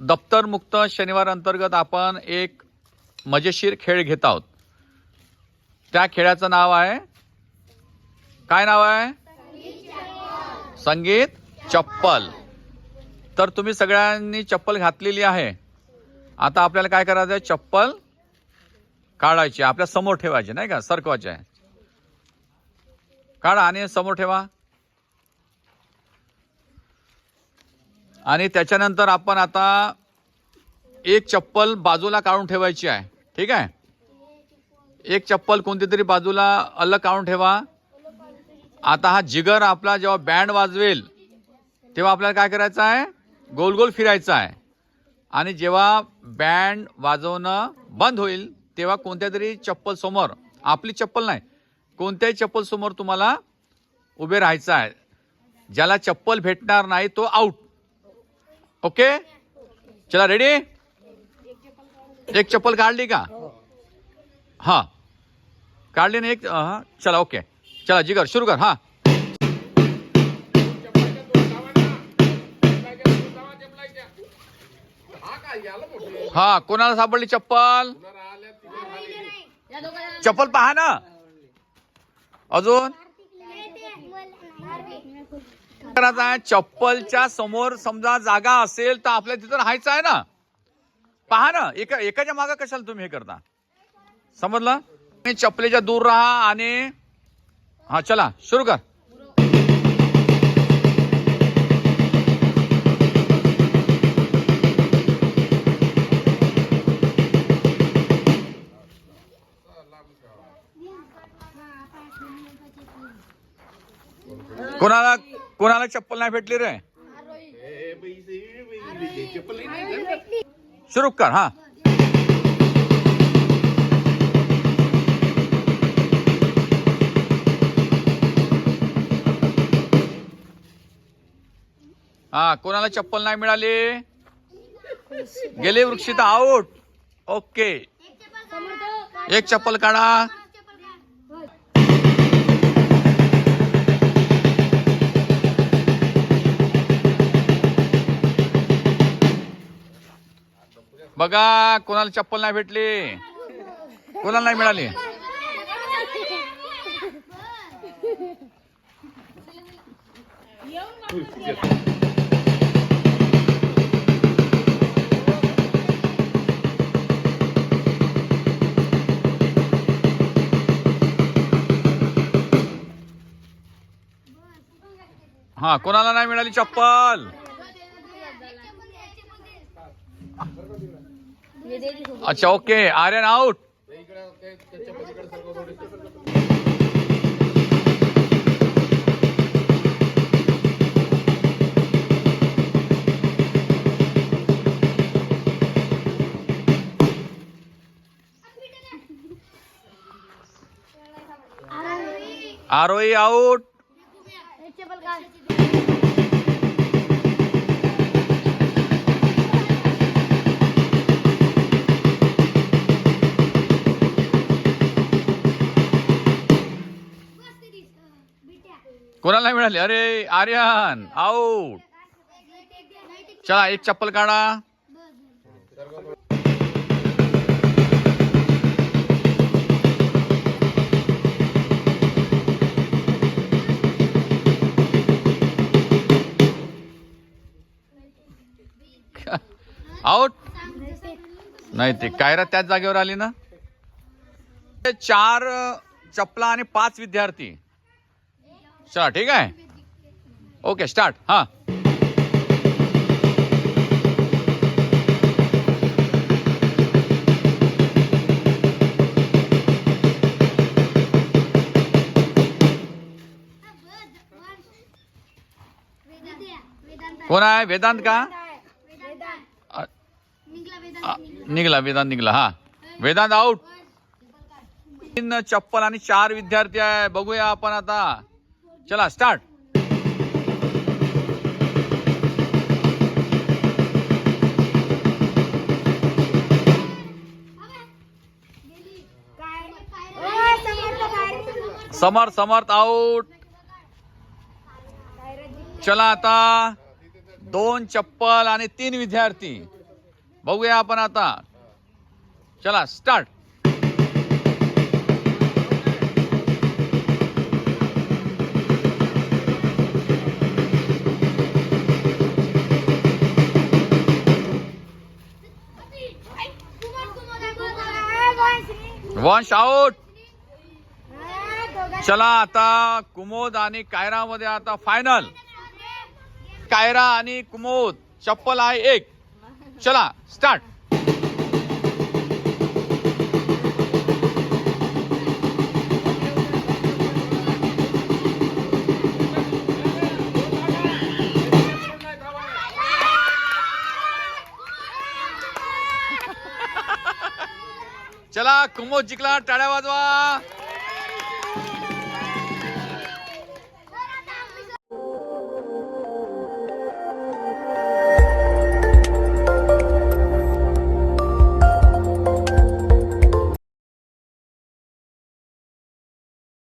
दप्तरमुक्त शनिवार अंतर्गत आपण एक मजेशीर खेळ घेत आहोत. त्या खेळाचं नाव आहे काय नाव आहे? संगीत चप्पल. तर तुम्ही सगळ्यांनी चप्पल घातलेली आहे. आता आपल्याला काय करायचं आहे चप्पल काढायची. आपल्यासमोर ठेवायची नाही का? सरकवायची आहे. काढा आणि समोर ठेवा. आणि त्याच्यानंतर आपण आता एक चप्पल बाजूला काढून ठेवायची आहे. ठीक आहे? एक चप्पल कोणती तरी बाजूला अलग काढून ठेवा. आता हा जिगर आपला जेव्हा बँड वाजवेल तेव्हा आपल्याला काय करायचं आहे? गोल गोल फिरायचं आहे. आणि जेव्हा बँड वाजवणं बंद होईल तेव्हा कोणत्या तरी चप्पल समोर आपली चप्पल नाही कोणत्याही चप्पल समोर तुम्हाला उभे राहायचं आहे. ज्याला चप्पल भेटणार नाही तो आउट ओके? चला रेडी एक चप्पल काढली का? हा। काढली ना एक हा चला ओके। चला जिगर सुरू कर हा। हा कोणाला सापडली चप्पल? चप्पल पहा ना। अजून? चप्पलच्या समोर समजा जागा असेल तर आपल्या तिथं राहायचं आहे ना? पहा ना एका एकाच्या मागे कशाला तुम्ही हे करता? समजलं? तुम्ही चप्पलीच्या दूर राहा आणि हा चला सुरू कर. कोणाला चप्पल नाही भेटली रे? सुरू कर, हा. हा, कोणाला चप्पल नाही मिळाली? गेले वृक्षित आउट ओके एक चप्पल काढा. बघा कोणाला चप्पल नाही भेटली. कोणाला नाही मिळाली. हा कोणाला नाही मिळाली चप्पल? अच्छा okay Aryan out Aarohi. Out कोणाला नाही मिळाली? अरे आर्यन आऊट चला एक चप्पल काढा. आउट नाही ते कायरा त्याच जागेवर आली ना? ते चार चपला आणि पाच विद्यार्थी. चला, ठीक आहे ओके, स्टार्ट, हा। कोण आहे वेदांत का? निघला वेदांत निघला हा। वेदांत आउट तीन चप्पल चार विद्यार्थी आहे. बघूया आपण आता. चला स्टार्ट समर्थ समर्थ आउट चला आता. दोन चप्पल आणि तीन विद्यार्थी. बघूया आपण आता. चला स्टार्ट वंश आउट चला आता कुमोद आणि कायरा मध्ये आता फायनल कायरा आणि कुमोद चप्पल आहे एक. चला स्टार्ट चला कुमोद जिंकला टाळ्या वाजवा.